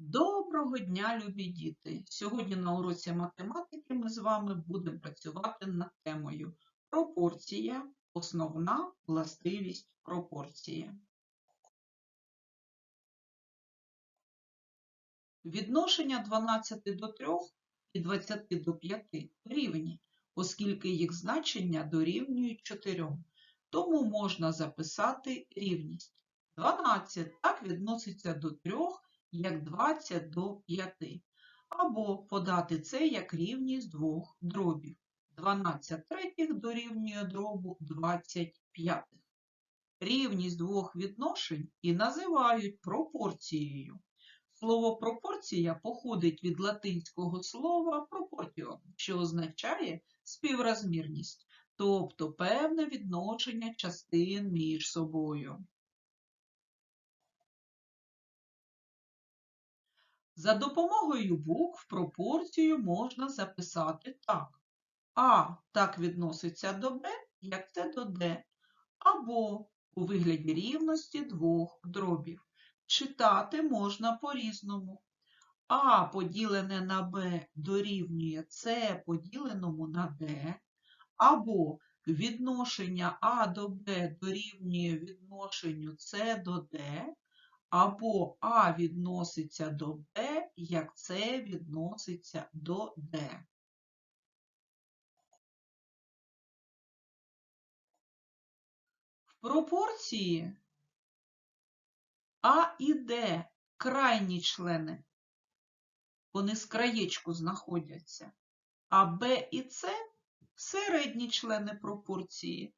Доброго дня, любі діти! Сьогодні на уроці математики ми з вами будемо працювати над темою пропорція, основна властивість пропорції. Відношення 12 до 3 і 20 до 5 рівні, оскільки їх значення дорівнюють 4. Тому можна записати рівність. 12 так відноситься до 3 як 20 до 5, або подати це як рівність двох дробів. 12 третіх дорівнює дробу 25. Рівність двох відношень і називають пропорцією. Слово пропорція походить від латинського слова пропортіо, що означає співрозмірність, тобто певне відношення частин між собою. За допомогою букв пропорцію можна записати так. А так відноситься до Б, як це до Д, або у вигляді рівності двох дробів. Читати можна по-різному. А поділене на Б дорівнює С поділеному на Д, або відношення А до Б дорівнює відношенню С до Д, або А відноситься до Б, як С відноситься до Д. В пропорції А і Д крайні члени, вони з краєчку знаходяться, а Б і С середні члени пропорції.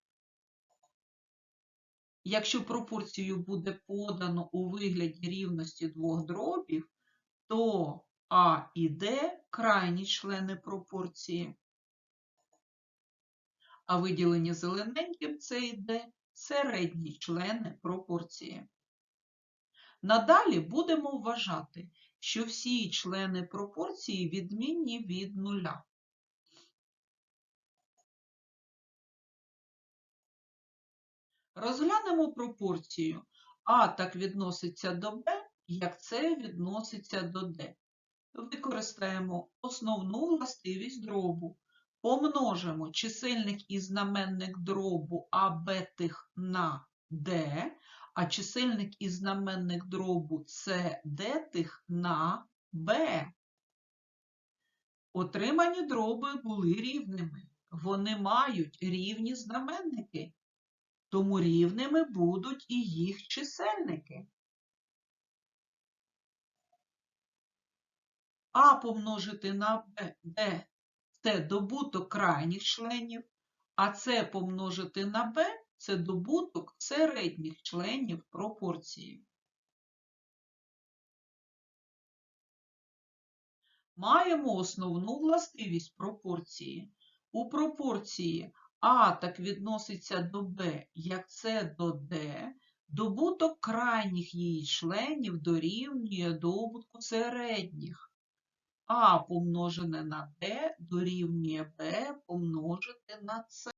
Якщо пропорцію буде подано у вигляді рівності двох дробів, то А і Д крайні члени пропорції, а виділені зелененьким С і Д середні члени пропорції. Надалі будемо вважати, що всі члени пропорції відмінні від нуля. Розглянемо пропорцію. А так відноситься до Б, як С відноситься до Д. Використаємо основну властивість дробу. Помножимо чисельник і знаменник дробу АБ тих на Д, а чисельник і знаменник дробу СД тих на Б. Отримані дроби були рівними. Вони мають рівні знаменники тому рівними будуть і їх чисельники. А помножити на Б, Д це добуток крайніх членів, а С помножити на Б це добуток середніх членів пропорції. Маємо основну властивість пропорції. У пропорції а так відноситься до Б, як С до Д, добуток крайніх її членів дорівнює добутку середніх. А помножене на Д дорівнює Б помножити на С.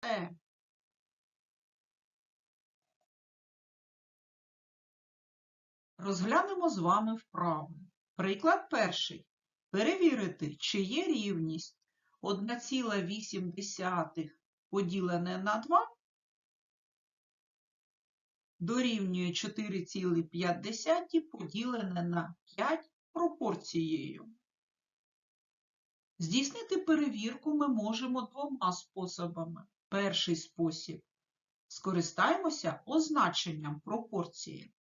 Розглянемо з вами вправи. Приклад перший. Перевірити, чи є рівність 1,8 поділене на 2 дорівнює 4,5 поділене на 5 пропорцією. Здійснити перевірку ми можемо двома способами. Перший спосіб скористаємося означенням пропорції.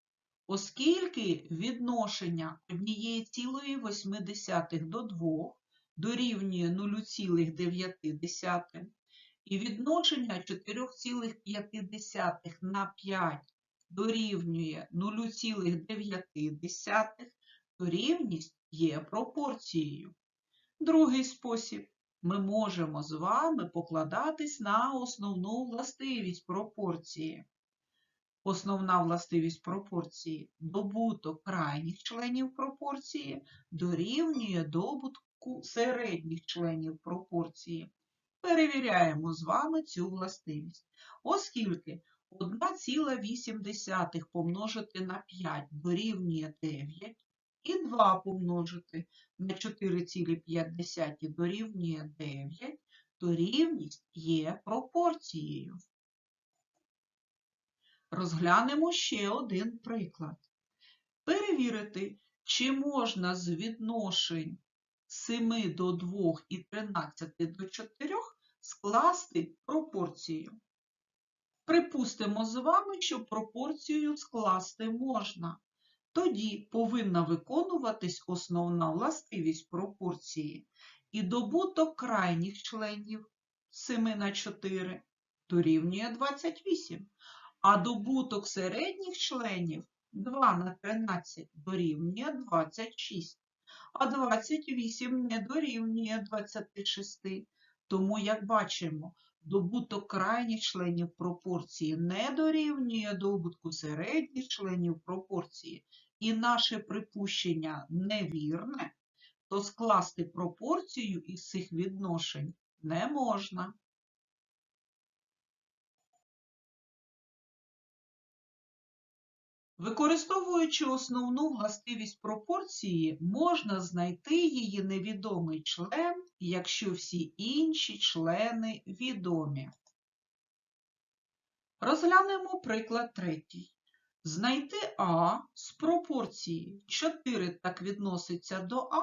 Оскільки відношення 1,8 до 2 дорівнює 0,9, і відношення 4,5 на 5 дорівнює 0,9, то рівність є пропорцією. Другий спосіб. Ми можемо з вами покладатись на основну властивість пропорції. Основна властивість пропорції добуток крайніх членів пропорції дорівнює добутку середніх членів пропорції. Перевіряємо з вами цю властивість. Оскільки 1,8 помножити на 5 дорівнює 9, і 2 помножити на 4,5 дорівнює 9, то рівність є пропорцією. Розглянемо ще один приклад. Перевірити, чи можна з відношень 7 до 2 і 13 до 4 скласти пропорцію. Припустимо з вами, що пропорцію скласти можна. Тоді повинна виконуватись основна властивість пропорції і добуток крайніх членів 7 на 4 дорівнює 28, а добуток середніх членів 2 на 13 дорівнює 26, а 28 не дорівнює 26. Тому, як бачимо, добуток крайніх членів пропорції не дорівнює добутку середніх членів пропорції, і наше припущення невірне, то скласти пропорцію із цих відношень не можна. Використовуючи основну властивість пропорції, можна знайти її невідомий член, якщо всі інші члени відомі. Розглянемо приклад третій. Знайти А з пропорції 4 так відноситься до А,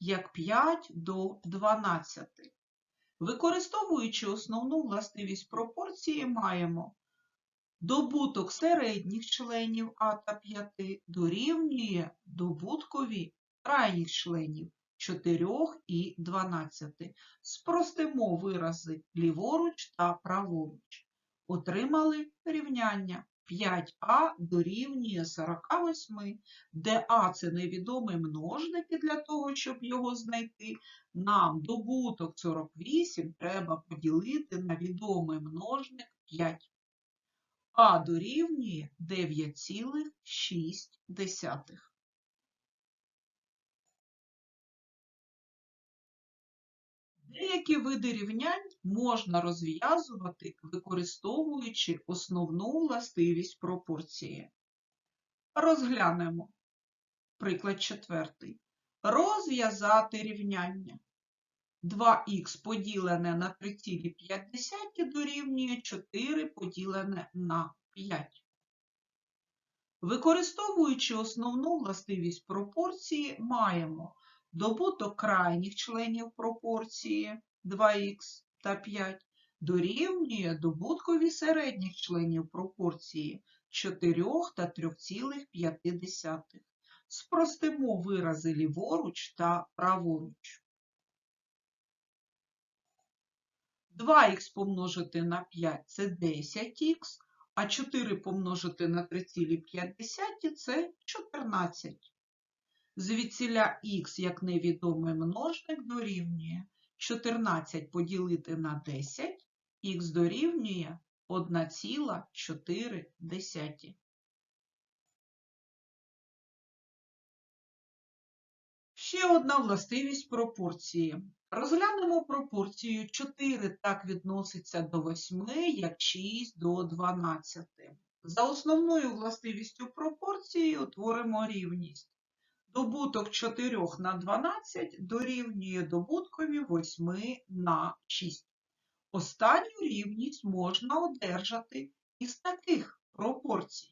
як 5 до 12. Використовуючи основну властивість пропорції, маємо добуток середніх членів А та 5 дорівнює добуткові крайніх членів 4 і 12. Спростимо вирази ліворуч та праворуч. Отримали рівняння 5а дорівнює 48, де А це невідомий множник, і для того, щоб його знайти, нам добуток 48 треба поділити на відомий множник 5. А дорівнює 9,6. Деякі види рівнянь можна розв'язувати, використовуючи основну властивість пропорції. Розглянемо. Приклад четвертий. Розв'язати рівняння. 2х поділене на 3,5 дорівнює 4 поділене на 5. Використовуючи основну властивість пропорції, маємо добуток крайніх членів пропорції 2х та 5 дорівнює добуткові середніх членів пропорції 4 та 3,5. Спростимо вирази ліворуч та праворуч. 2х помножити на 5 це 10х, а 4 помножити на 3,5 це 14. Звідсіля х як невідомий множник дорівнює 14 поділити на 10, х дорівнює 1,4. Ще одна властивість пропорції. Розглянемо пропорцію 4 так відноситься до 8, як 6 до 12. За основною властивістю пропорції утворимо рівність. Добуток 4 на 12 дорівнює добуткові 8 на 6. Останню рівність можна одержати із таких пропорцій.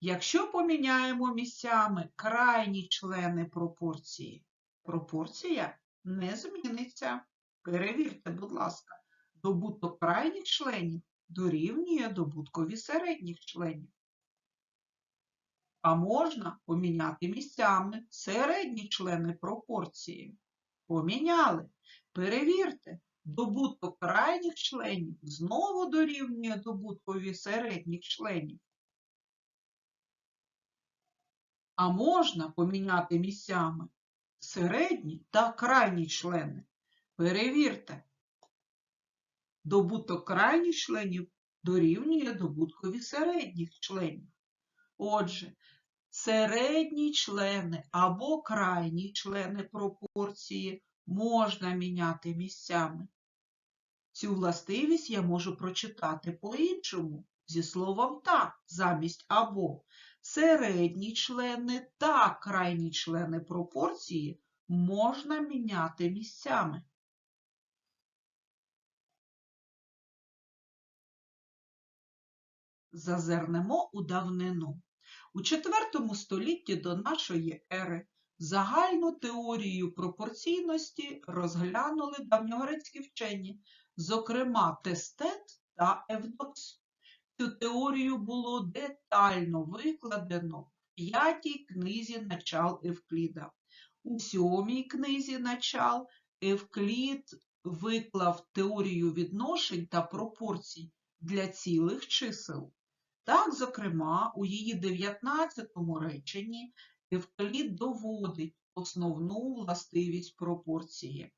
Якщо поміняємо місцями крайні члени пропорції, пропорція не зміниться. Перевірте, будь ласка, добуток крайніх членів дорівнює добуткові середніх членів. А можна поміняти місцями середні члени пропорції. Поміняли. Перевірте, добуток крайніх членів знову дорівнює добуткові середніх членів. А можна поміняти місцями середні та крайні члени. Перевірте, добуток крайніх членів дорівнює добуткові середніх членів. Отже, середні члени або крайні члени пропорції можна міняти місцями. Цю властивість я можу прочитати по-іншому, зі словом так замість або. Середні члени та крайні члени пропорції можна міняти місцями. Зазирнемо у давнину. У IV столітті до нашої ери загальну теорію пропорційності розглянули давньогрецькі вчені, зокрема Тестет та Евдокс. Цю теорію було детально викладено в п'ятій книзі начал Евкліда. У сьомій книзі начал Евклід виклав теорію відношень та пропорцій для цілих чисел. Так, зокрема, у її 19 реченні Евклід доводить основну властивість пропорції.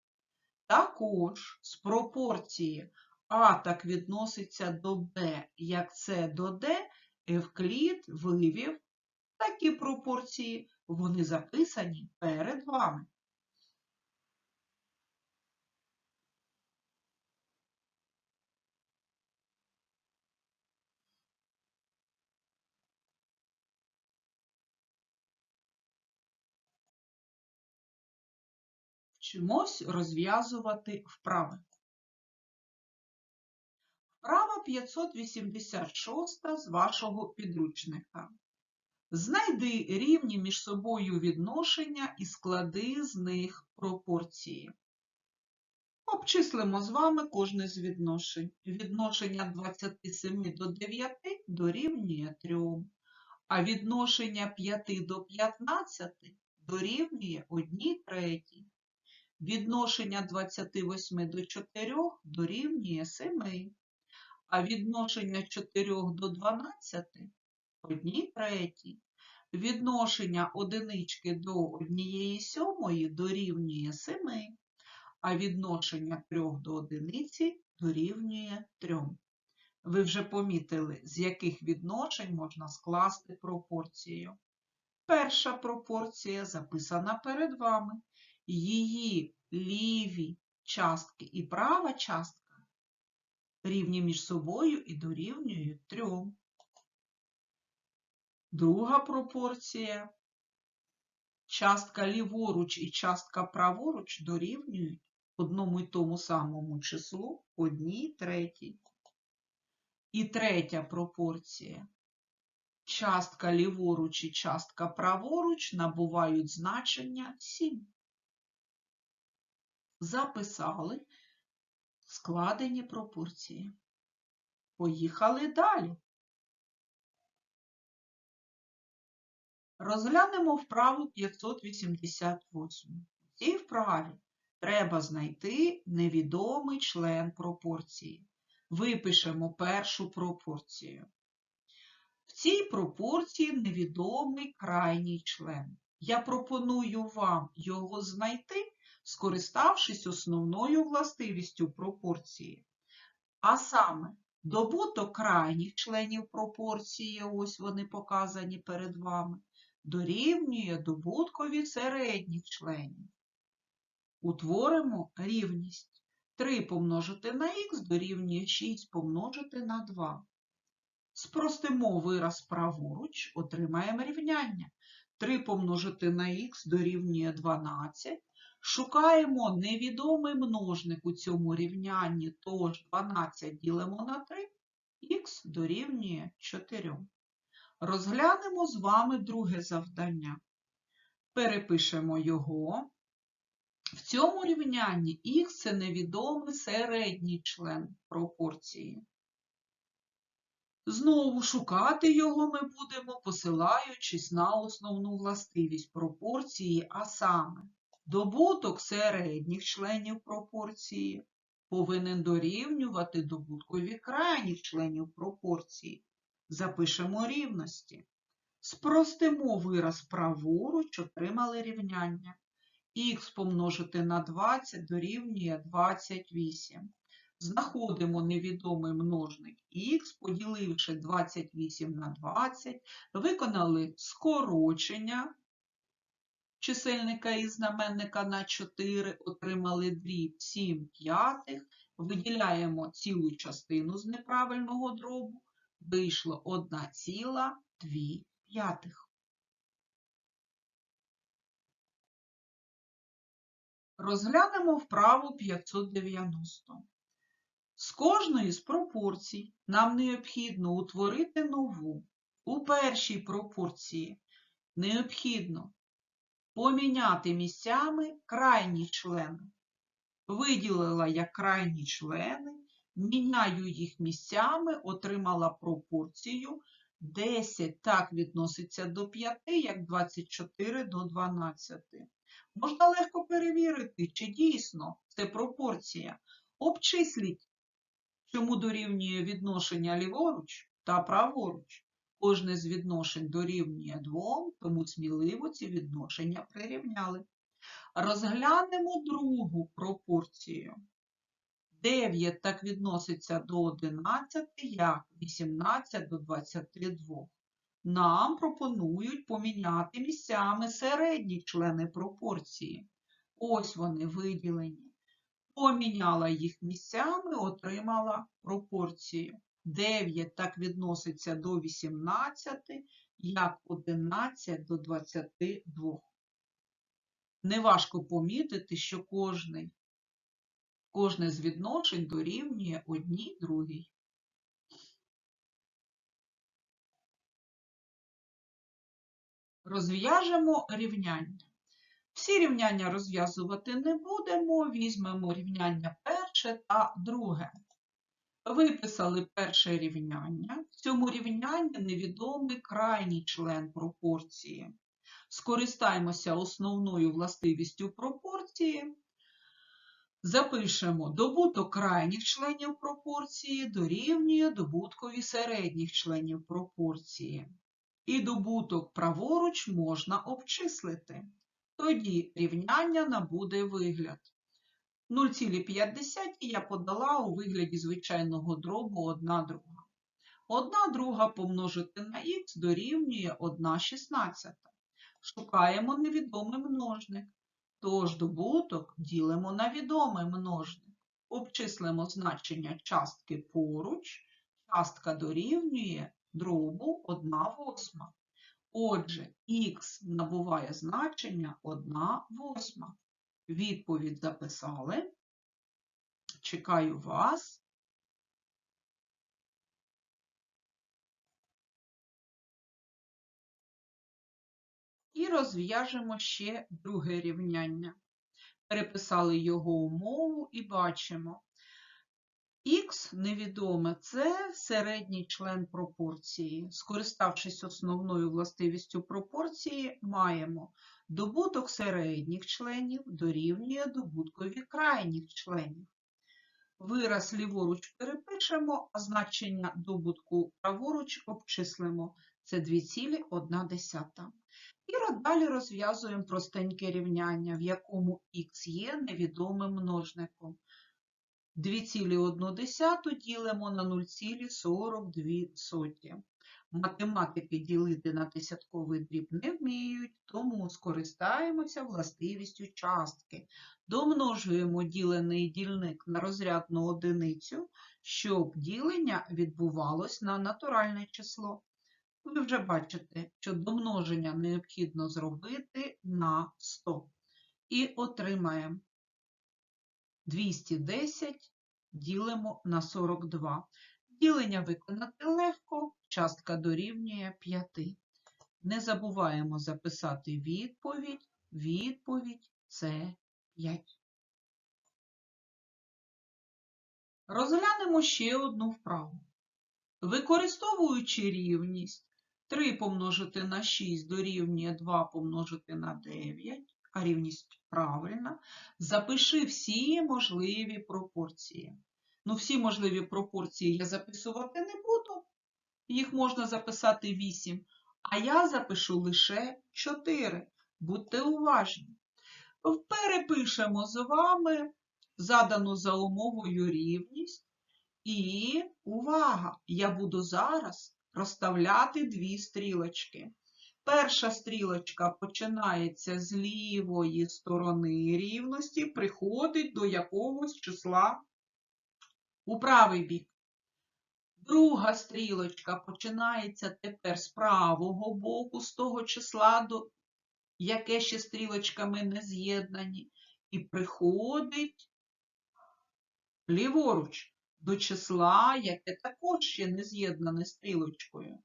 Також з пропорції А так відноситься до Б, як С до Д, Евклід вивів такі пропорції, вони записані перед вами. Вчимось розв'язувати вправи. Вправа 586 з вашого підручника. Знайди рівні між собою відношення і склади з них пропорції. Обчислимо з вами кожне з відношень. Відношення 27 до 9 дорівнює 3, а відношення 5 до 15 дорівнює 1 третій. Відношення 28 до 4 дорівнює 7, а відношення 4 до 12 1 третій. Відношення одинички до 1 сьомої дорівнює 7, а відношення 3 до одиниці дорівнює 3. Ви вже помітили, з яких відношень можна скласти пропорцію. Перша пропорція записана перед вами її ліві частки і права частка рівні між собою і дорівнюють трьом. Друга пропорція. Частка ліворуч і частка праворуч дорівнюють одному й тому самому числу одній третій. І третя пропорція. Частка ліворуч і частка праворуч набувають значення 7 записали складені пропорції. Поїхали далі. Розглянемо вправу 588. В цій вправі треба знайти невідомий член пропорції. Випишемо першу пропорцію. В цій пропорції невідомий крайній член. Я пропоную вам його знайти скориставшись основною властивістю пропорції. А саме, добуток крайніх членів пропорції, ось вони показані перед вами, дорівнює добуткові середніх членів. Утворимо рівність. 3 помножити на х дорівнює 6 помножити на 2. Спростимо вираз праворуч, отримаємо рівняння. 3 помножити на х дорівнює 12, Шукаємо невідомий множник у цьому рівнянні, тож 12 ділимо на 3, х дорівнює 4. Розглянемо з вами друге завдання. Перепишемо його. В цьому рівнянні х це невідомий середній член пропорції. Знову шукати його ми будемо, посилаючись на основну властивість пропорції, а саме Добуток середніх членів пропорції повинен дорівнювати добуткові крайніх членів пропорції. Запишемо рівності. Спростимо вираз праворуч, отримали рівняння. Х помножити на 20 дорівнює 28. Знаходимо невідомий множник х, поділивши 28 на 20, виконали скорочення чисельника і знаменника на 4, отримали дріб 7 п'ятих, виділяємо цілу частину з неправильного дробу, вийшло 1,2 п'ятих. Розглянемо вправу 590. З кожної з пропорцій нам необхідно утворити нову. У першій пропорції необхідно поміняти місцями крайні члени. Виділила я крайні члени, міняю їх місцями, отримала пропорцію 10 так відноситься до 5, як 24 до 12. Можна легко перевірити, чи дійсно це пропорція. Обчисліть, чому дорівнює відношення ліворуч та праворуч. Кожне з відношень дорівнює 2, тому сміливо ці відношення прирівняли. Розглянемо другу пропорцію. 9 так відноситься до 11, як 18 до 22. Нам пропонують поміняти місцями середні члени пропорції. Ось вони виділені. Поміняла їх місцями, отримала пропорцію. 9 так відноситься до 18, як 11 до 22. Неважко помітити, що кожний, кожне з відношень дорівнює одній другій. Розв'яжемо рівняння. Всі рівняння розв'язувати не будемо, візьмемо рівняння перше та друге. Виписали перше рівняння. В цьому рівнянні невідомий крайній член пропорції. Скористаємося основною властивістю пропорції. Запишемо добуток крайніх членів пропорції дорівнює добуткові середніх членів пропорції. І добуток праворуч можна обчислити. Тоді рівняння набуде вигляд. 0,5 я подала у вигляді звичайного дробу 1 друга. 1 друга помножити на х дорівнює 1 шістнадцята. Шукаємо невідомий множник. Тож добуток ділимо на відомий множник. Обчислимо значення частки поруч. Частка дорівнює дробу 1 восьма. Отже, х набуває значення 1 восьма. Відповідь записали. Чекаю вас. І розв'яжемо ще друге рівняння. Переписали його умову і бачимо. Х невідоме це середній член пропорції. Скориставшись основною властивістю пропорції, маємо добуток середніх членів дорівнює добуткові крайніх членів. Вираз ліворуч перепишемо, а значення добутку праворуч обчислимо. Це 2,1. І далі розв'язуємо простеньке рівняння, в якому х є невідомим множником. 2,1 ділимо на 0,42. Математики ділити на десятковий дріб не вміють, тому скористаємося властивістю частки. Домножуємо ділений дільник на розрядну одиницю, щоб ділення відбувалось на натуральне число. Ви вже бачите, що домноження необхідно зробити на 100. І отримаємо 210 ділимо на 42. Ділення виконати легко, частка дорівнює 5. Не забуваємо записати відповідь. Відповідь це 5. Розглянемо ще одну вправу. Використовуючи рівність 3 помножити на 6 дорівнює 2 помножити на 9, а рівність правильна, запиши всі можливі пропорції. Ну, всі можливі пропорції я записувати не буду, їх можна записати 8, а я запишу лише 4. Будьте уважні. Перепишемо з вами задану за умовою рівність. І увага! Я буду зараз розставляти дві стрілочки. Перша стрілочка починається з лівої сторони рівності, приходить до якогось числа у правий бік. Друга стрілочка починається тепер з правого боку, з того числа, до яке ще стрілочками не з'єднані, і приходить ліворуч до числа, яке також ще не з'єднане стрілочкою.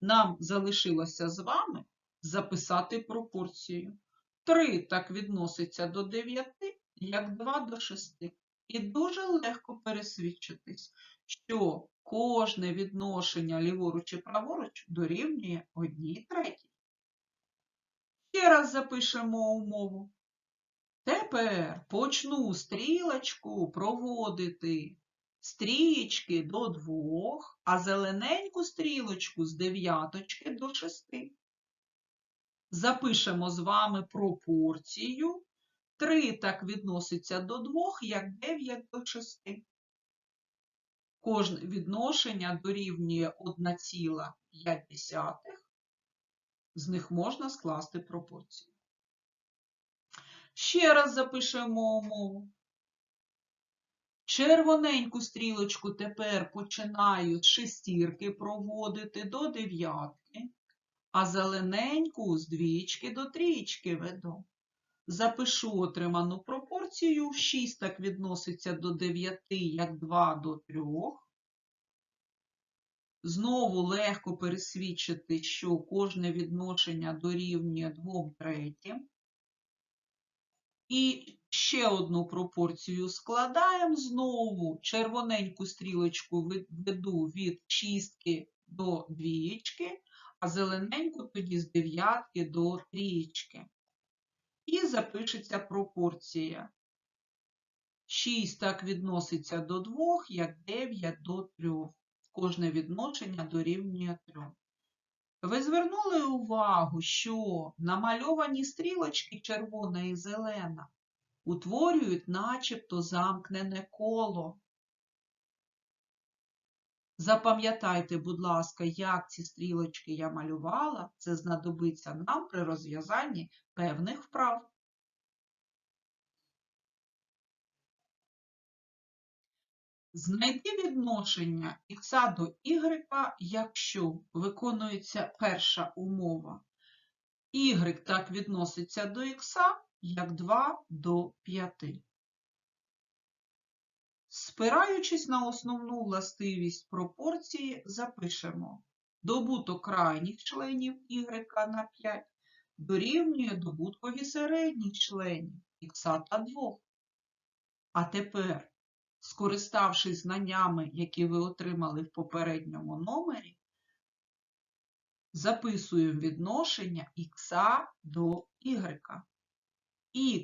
Нам залишилося з вами записати пропорцію. 3 так відноситься до 9, як 2 до 6. І дуже легко пересвідчитись, що кожне відношення ліворуч і праворуч дорівнює 1 третій. Ще раз запишемо умову. Тепер почну стрілочку проводити стрічки до двох, а зелененьку стрілочку з дев'яточки до шести. Запишемо з вами пропорцію. 3 так відноситься до 2, як 9 до 6. Кожне відношення дорівнює 1,5. З них можна скласти пропорцію. Ще раз запишемо умову. Червоненьку стрілочку тепер починаю з шестірки проводити до дев'ятки, а зелененьку з двічки до трічки веду. Запишу отриману пропорцію. 6 так відноситься до 9, як 2 до 3. Знову легко пересвідчити, що кожне відношення дорівнює 2 третім. І ще одну пропорцію складаємо. Знову червоненьку стрілочку веду від шістки до двієчки, а зелененьку тоді з дев'ятки до трієчки. І запишеться пропорція. 6 так відноситься до 2, як 9 до 3. Кожне відношення дорівнює 3. Ви звернули увагу, що намальовані стрілочки червона і зелена утворюють начебто замкнене коло. Запам'ятайте, будь ласка, як ці стрілочки я малювала, це знадобиться нам при розв'язанні певних вправ. Знайти відношення х до y, якщо виконується перша умова. Y так відноситься до х, як 2 до 5. Спираючись на основну властивість пропорції, запишемо добуток крайніх членів y на 5 дорівнює добуткові середніх членів х та 2. А тепер, скориставшись знаннями, які ви отримали в попередньому номері, записуємо відношення х до y.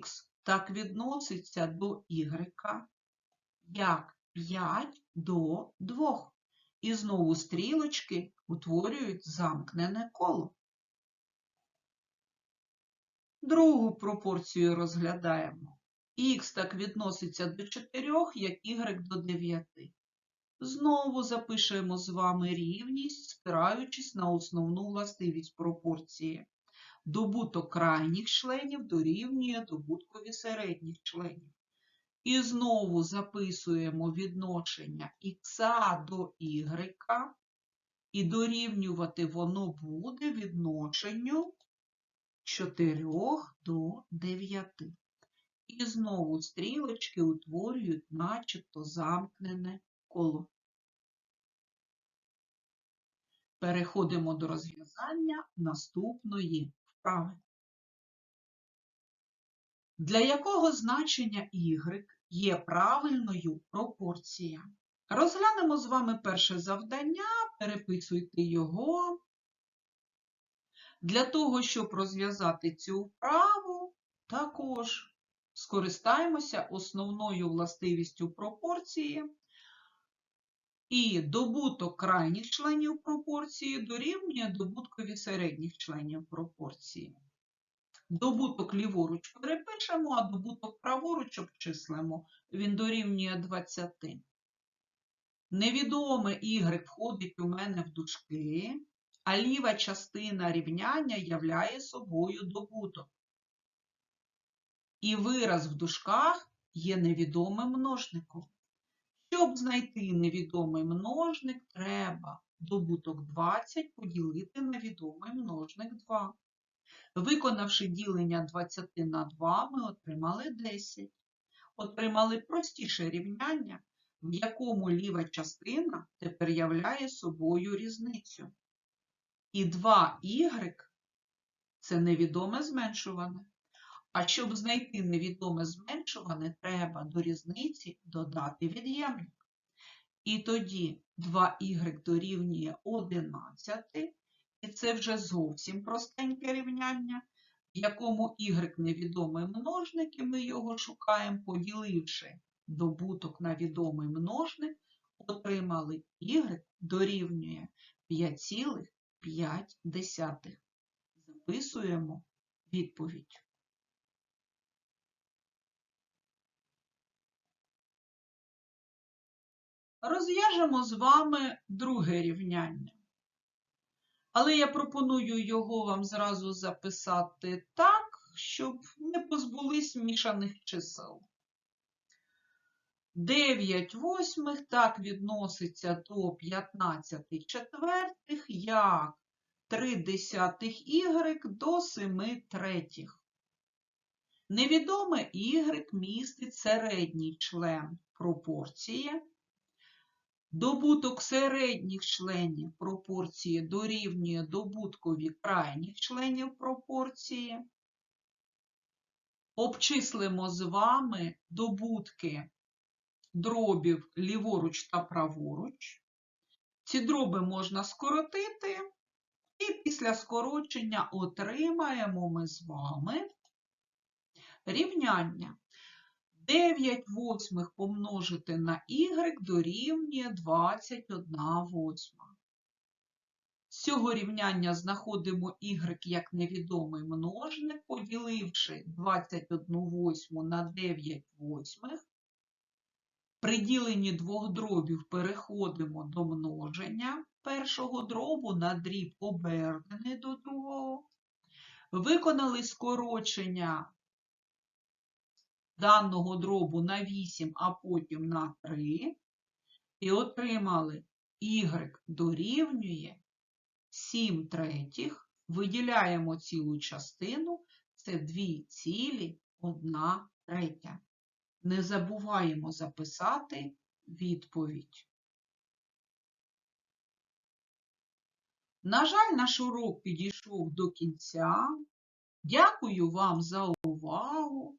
Х так відноситься до y, як 5 до 2. І знову стрілочки утворюють замкнене коло. Другу пропорцію розглядаємо. Х так відноситься до 4, як y до 9. Знову запишемо з вами рівність, спираючись на основну властивість пропорції. Добуток крайніх членів дорівнює добуткові середніх членів. І знову записуємо відношення х до y, і дорівнювати воно буде відношенню 4 до 9. І знову стрілочки утворюють начебто замкнене коло. Переходимо до розв'язання наступної вправи. Для якого значення y є правильною пропорція? Розглянемо з вами перше завдання, переписуйте його. Для того, щоб розв'язати цю вправу, також скористаємося основною властивістю пропорції. І добуток крайніх членів пропорції дорівнює добуткові середніх членів пропорції. Добуток ліворуч перепишемо, а добуток праворуч обчислимо. Він дорівнює 20. Невідоме y входить у мене в дужки, а ліва частина рівняння являє собою добуток. І вираз в дужках є невідомим множником. Щоб знайти невідомий множник, треба добуток 20 поділити на відомий множник 2. Виконавши ділення 20 на 2, ми отримали 10. Отримали простіше рівняння, в якому ліва частина тепер являє собою різницю. І 2y це невідоме зменшуване. А щоб знайти невідоме зменшуване, треба до різниці додати від'ємник. І тоді 2y дорівнює 11, і це вже зовсім простеньке рівняння, в якому y невідомий множник, і ми його шукаємо, поділивши добуток на відомий множник, отримали y дорівнює 5,5. Записуємо відповідь. Розв'яжемо з вами друге рівняння. Але я пропоную його вам зразу записати так, щоб не позбулись мішаних чисел. 9 восьмих так відноситься до 15 четвертих, як 3 десятих y до 7 третіх. Невідоме y містить середній член пропорції. Добуток середніх членів пропорції дорівнює добуткові крайніх членів пропорції. Обчислимо з вами добутки дробів ліворуч та праворуч. Ці дроби можна скоротити, і після скорочення отримаємо ми з вами рівняння. 9 восьмих помножити на y дорівнює 21 восьма. З цього рівняння знаходимо y як невідомий множник, поділивши 21 восьму на 9 восьмих. При діленні двох дробів переходимо до множення першого дробу на дріб обернений до другого. Виконали скорочення даного дробу на 8, а потім на 3. І отримали y дорівнює 7 третіх. Виділяємо цілу частину, це 2 цілі 1 третя. Не забуваємо записати відповідь. На жаль, наш урок підійшов до кінця. Дякую вам за увагу.